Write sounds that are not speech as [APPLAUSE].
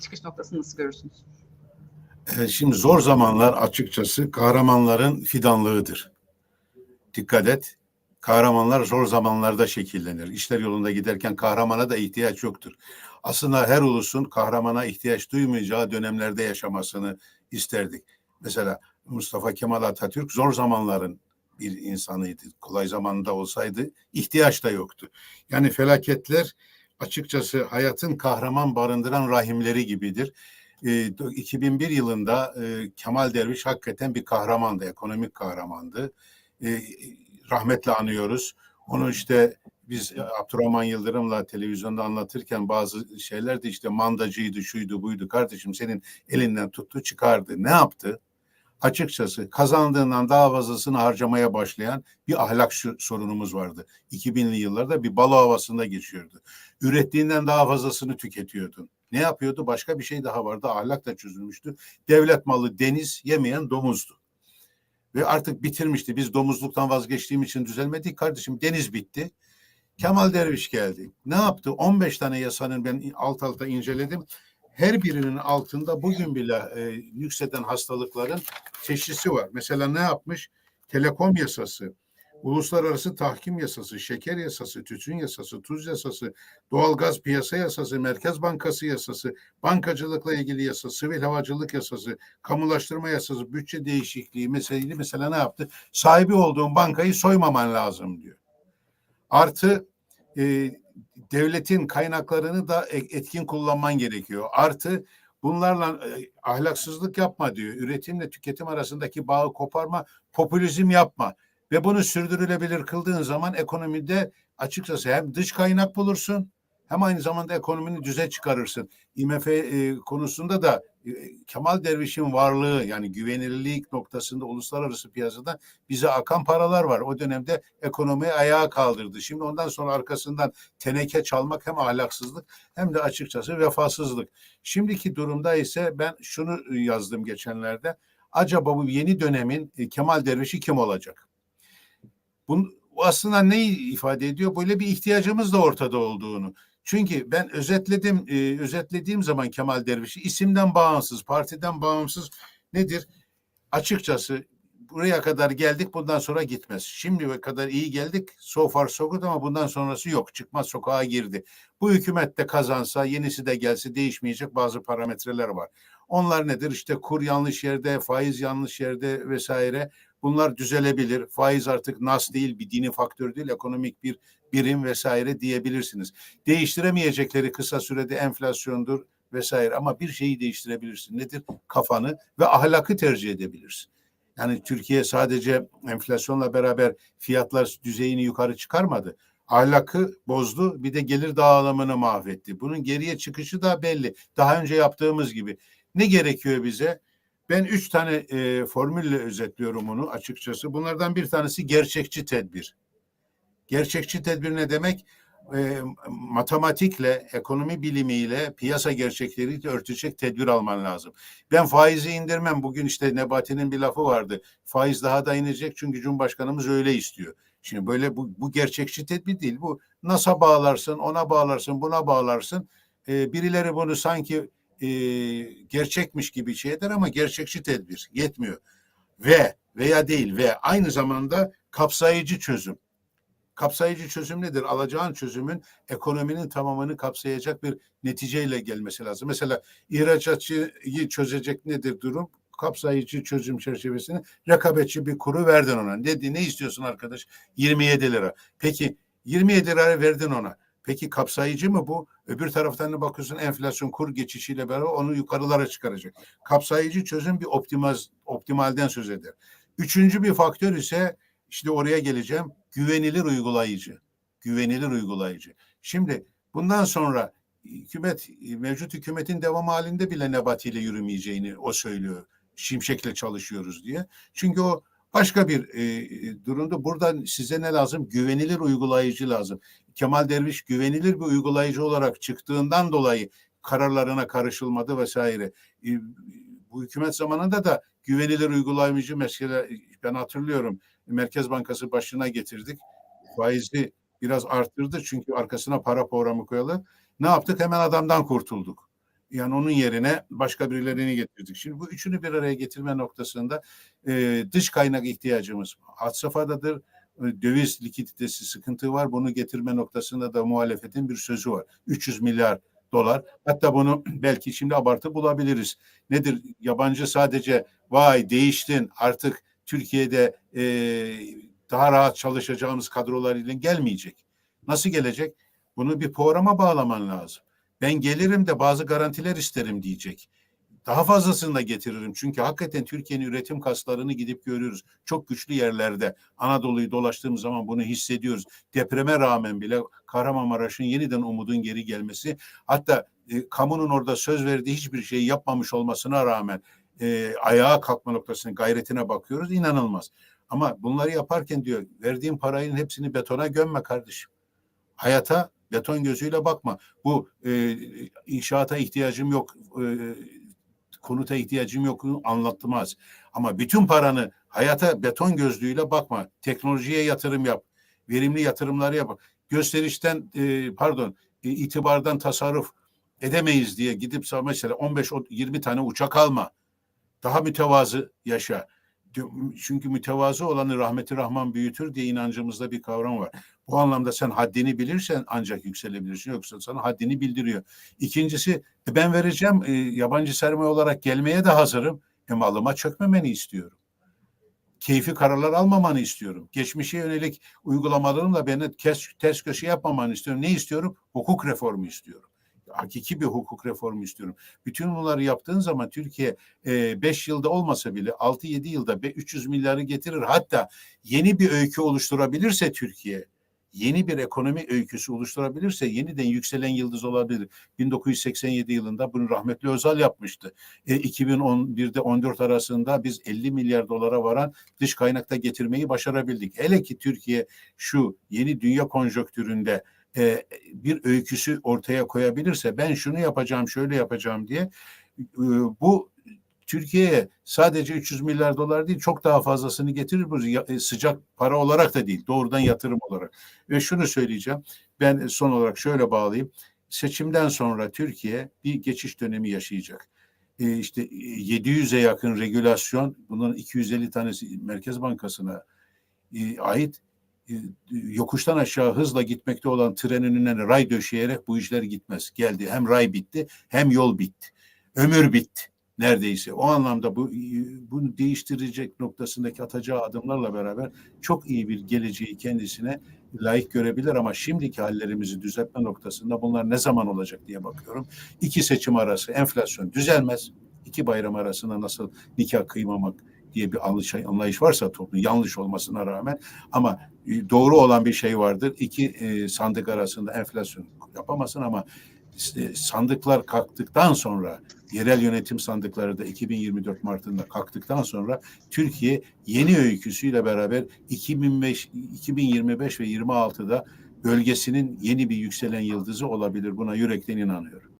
çıkış noktasını nasıl görürsünüz? E, Şimdi zor zamanlar açıkçası kahramanların fidanlığıdır. Dikkat et. Kahramanlar zor zamanlarda şekillenir. İşler yolunda giderken kahramana da ihtiyaç yoktur. Aslında her ulusun kahramana ihtiyaç duymayacağı dönemlerde yaşamasını isterdik. Mesela Mustafa Kemal Atatürk zor zamanların bir insanıydı. Kolay zamanda olsaydı ihtiyaç da yoktu. Yani felaketler açıkçası hayatın kahraman barındıran rahimleri gibidir. E, 2001 yılında e, Kemal Derviş hakikaten bir kahramandı, ekonomik kahramandı. E, rahmetle anıyoruz. Onu işte biz Abdurrahman Yıldırım'la televizyonda anlatırken bazı şeyler de işte mandacıydı, şuydu, buydu. Kardeşim senin elinden tuttu, çıkardı. Ne yaptı? Açıkçası kazandığından daha fazlasını harcamaya başlayan bir ahlak sorunumuz vardı. 2000'li yıllarda bir balo havasında geçiyordu. Ürettiğinden daha fazlasını tüketiyordun. Ne yapıyordu? Başka bir şey daha vardı. Ahlak da çözülmüştü. Devlet malı deniz yemeyen domuzdu. Ve artık bitirmişti. Biz domuzluktan vazgeçtiğim için düzelmedik. Kardeşim deniz bitti. Kemal Derviş geldi. Ne yaptı? 15 tane yasanın ben alt alta inceledim. Her birinin altında bugün bile e, yükselen hastalıkların teşhisi var. Mesela ne yapmış? Telekom yasası, uluslararası tahkim yasası, şeker yasası, tütün yasası, tuz yasası, doğalgaz piyasa yasası, Merkez Bankası yasası, bankacılıkla ilgili yasa, sivil havacılık yasası, kamulaştırma yasası, bütçe değişikliği meseleli mesela ne yaptı? Sahibi olduğun bankayı soymaman lazım diyor. Artı e, devletin kaynaklarını da etkin kullanman gerekiyor. Artı bunlarla e, ahlaksızlık yapma diyor. Üretimle tüketim arasındaki bağı koparma, popülizm yapma. Ve bunu sürdürülebilir kıldığın zaman ekonomide açıkçası hem dış kaynak bulursun hem aynı zamanda ekonomini düze çıkarırsın. IMF e, konusunda da e, Kemal Derviş'in varlığı yani güvenilirlik noktasında uluslararası piyasada bize akan paralar var. O dönemde ekonomiyi ayağa kaldırdı. Şimdi ondan sonra arkasından teneke çalmak hem ahlaksızlık hem de açıkçası vefasızlık. Şimdiki durumda ise ben şunu yazdım geçenlerde. Acaba bu yeni dönemin e, Kemal Derviş'i kim olacak? Bunun bu aslında neyi ifade ediyor? Böyle bir ihtiyacımız da ortada olduğunu. Çünkü ben özetledim, e, özetlediğim zaman Kemal Derviş'i isimden bağımsız, partiden bağımsız nedir? Açıkçası buraya kadar geldik bundan sonra gitmez. Şimdiye kadar iyi geldik so far so good ama bundan sonrası yok. Çıkmaz sokağa girdi. Bu hükümet de kazansa yenisi de gelse değişmeyecek bazı parametreler var. Onlar nedir? İşte kur yanlış yerde, faiz yanlış yerde vesaire. Bunlar düzelebilir. Faiz artık nas değil, bir dini faktör değil, ekonomik bir birim vesaire diyebilirsiniz. Değiştiremeyecekleri kısa sürede enflasyondur vesaire ama bir şeyi değiştirebilirsin. Nedir? Kafanı ve ahlakı tercih edebilirsin. Yani Türkiye sadece enflasyonla beraber fiyatlar düzeyini yukarı çıkarmadı. Ahlakı bozdu bir de gelir dağılımını mahvetti. Bunun geriye çıkışı da belli. Daha önce yaptığımız gibi. Ne gerekiyor bize? Ben üç tane e, formülle özetliyorum onu açıkçası. Bunlardan bir tanesi gerçekçi tedbir. Gerçekçi tedbir ne demek? E, matematikle, ekonomi bilimiyle, piyasa gerçekleriyle örtecek tedbir alman lazım. Ben faizi indirmem. Bugün işte Nebati'nin bir lafı vardı. Faiz daha da inecek çünkü Cumhurbaşkanımız öyle istiyor. Şimdi böyle bu, bu gerçekçi tedbir değil. Bu NAS'a bağlarsın, ona bağlarsın, buna bağlarsın. E, birileri bunu sanki e, gerçekmiş gibi şey eder ama gerçekçi tedbir yetmiyor. Ve veya değil ve aynı zamanda kapsayıcı çözüm. Kapsayıcı çözüm nedir? Alacağın çözümün ekonominin tamamını kapsayacak bir neticeyle gelmesi lazım. Mesela ihracatçıyı çözecek nedir durum? Kapsayıcı çözüm çerçevesini rekabetçi bir kuru verdin ona. Ne, ne istiyorsun arkadaş? 27 lira. Peki 27 lira verdin ona. Peki kapsayıcı mı bu? Öbür taraftan bakıyorsun enflasyon kur geçişiyle beraber onu yukarılara çıkaracak. Kapsayıcı çözüm bir optimal, optimalden söz eder. Üçüncü bir faktör ise işte oraya geleceğim. Güvenilir uygulayıcı. Güvenilir uygulayıcı. Şimdi bundan sonra hükümet mevcut hükümetin devam halinde bile Nebati ile yürümeyeceğini o söylüyor. Şimşek'le çalışıyoruz diye. Çünkü o başka bir e, durumda. Burada size ne lazım? Güvenilir uygulayıcı lazım. Kemal Derviş güvenilir bir uygulayıcı olarak çıktığından dolayı kararlarına karışılmadı vesaire. E, bu hükümet zamanında da güvenilir uygulayıcı mesela ben hatırlıyorum Merkez Bankası başına getirdik. Faizi biraz arttırdı çünkü arkasına para programı koyalı. Ne yaptık? Hemen adamdan kurtulduk. Yani onun yerine başka birilerini getirdik. Şimdi bu üçünü bir araya getirme noktasında e, dış kaynak ihtiyacımız had safhadadır. E, Döviz likiditesi sıkıntı var. Bunu getirme noktasında da muhalefetin bir sözü var. 300 milyar dolar. Hatta bunu [CLEARS THROAT] belki şimdi abartı bulabiliriz. Nedir? Yabancı sadece vay değiştin artık Türkiye'de e, daha rahat çalışacağımız kadrolar ile gelmeyecek. Nasıl gelecek? Bunu bir programa bağlaman lazım. Ben gelirim de bazı garantiler isterim diyecek. Daha fazlasını da getiririm. Çünkü hakikaten Türkiye'nin üretim kaslarını gidip görüyoruz. Çok güçlü yerlerde. Anadolu'yu dolaştığımız zaman bunu hissediyoruz. Depreme rağmen bile Kahramanmaraş'ın yeniden umudun geri gelmesi. Hatta e, kamunun orada söz verdiği hiçbir şeyi yapmamış olmasına rağmen e, ayağa kalkma noktasının gayretine bakıyoruz. İnanılmaz. Ama bunları yaparken diyor verdiğim parayın hepsini betona gömme kardeşim. Hayata beton gözüyle bakma. Bu e, inşaata ihtiyacım yok, e, konuta ihtiyacım yok anlatmaz. Ama bütün paranı hayata beton gözlüğüyle bakma. Teknolojiye yatırım yap. Verimli yatırımları yap. Gösterişten e, pardon e, itibardan tasarruf edemeyiz diye gidip mesela 15-20 tane uçak alma. Daha mütevazı yaşa. Çünkü mütevazı olanı rahmeti rahman büyütür diye inancımızda bir kavram var. Bu anlamda sen haddini bilirsen ancak yükselebilirsin. Yoksa sana haddini bildiriyor. İkincisi e, ben vereceğim e, yabancı sermaye olarak gelmeye de hazırım. E malıma çökmemeni istiyorum. Keyfi kararlar almamanı istiyorum. Geçmişe yönelik uygulamalarımla beni ters, ters köşe yapmamanı istiyorum. Ne istiyorum? Hukuk reformu istiyorum hakiki bir hukuk reformu istiyorum. Bütün bunları yaptığın zaman Türkiye 5 e, yılda olmasa bile 6-7 yılda 300 milyarı getirir. Hatta yeni bir öykü oluşturabilirse Türkiye, yeni bir ekonomi öyküsü oluşturabilirse yeniden yükselen yıldız olabilir. 1987 yılında bunu rahmetli Özal yapmıştı. E, 2011'de 14 arasında biz 50 milyar dolara varan dış kaynakta getirmeyi başarabildik. Hele ki Türkiye şu yeni dünya konjonktüründe e, bir öyküsü ortaya koyabilirse ben şunu yapacağım şöyle yapacağım diye e, bu Türkiye'ye sadece 300 milyar dolar değil çok daha fazlasını getirir bu e, sıcak para olarak da değil doğrudan yatırım olarak. Ve şunu söyleyeceğim ben son olarak şöyle bağlayayım. Seçimden sonra Türkiye bir geçiş dönemi yaşayacak. E, işte 700'e yakın regülasyon bunun 250 tanesi Merkez Bankası'na e, ait yokuştan aşağı hızla gitmekte olan trenin önüne ray döşeyerek bu işler gitmez. Geldi hem ray bitti hem yol bitti. Ömür bitti neredeyse. O anlamda bu bunu değiştirecek noktasındaki atacağı adımlarla beraber çok iyi bir geleceği kendisine layık görebilir ama şimdiki hallerimizi düzeltme noktasında bunlar ne zaman olacak diye bakıyorum. İki seçim arası enflasyon düzelmez. İki bayram arasında nasıl nikah kıymamak diye bir anlayış, varsa toplum yanlış olmasına rağmen ama e, doğru olan bir şey vardır. İki e, sandık arasında enflasyon yapamasın ama sandıklar kalktıktan sonra yerel yönetim sandıkları da 2024 Mart'ında kalktıktan sonra Türkiye yeni öyküsüyle beraber 2005 2025 ve 26'da bölgesinin yeni bir yükselen yıldızı olabilir. Buna yürekten inanıyorum.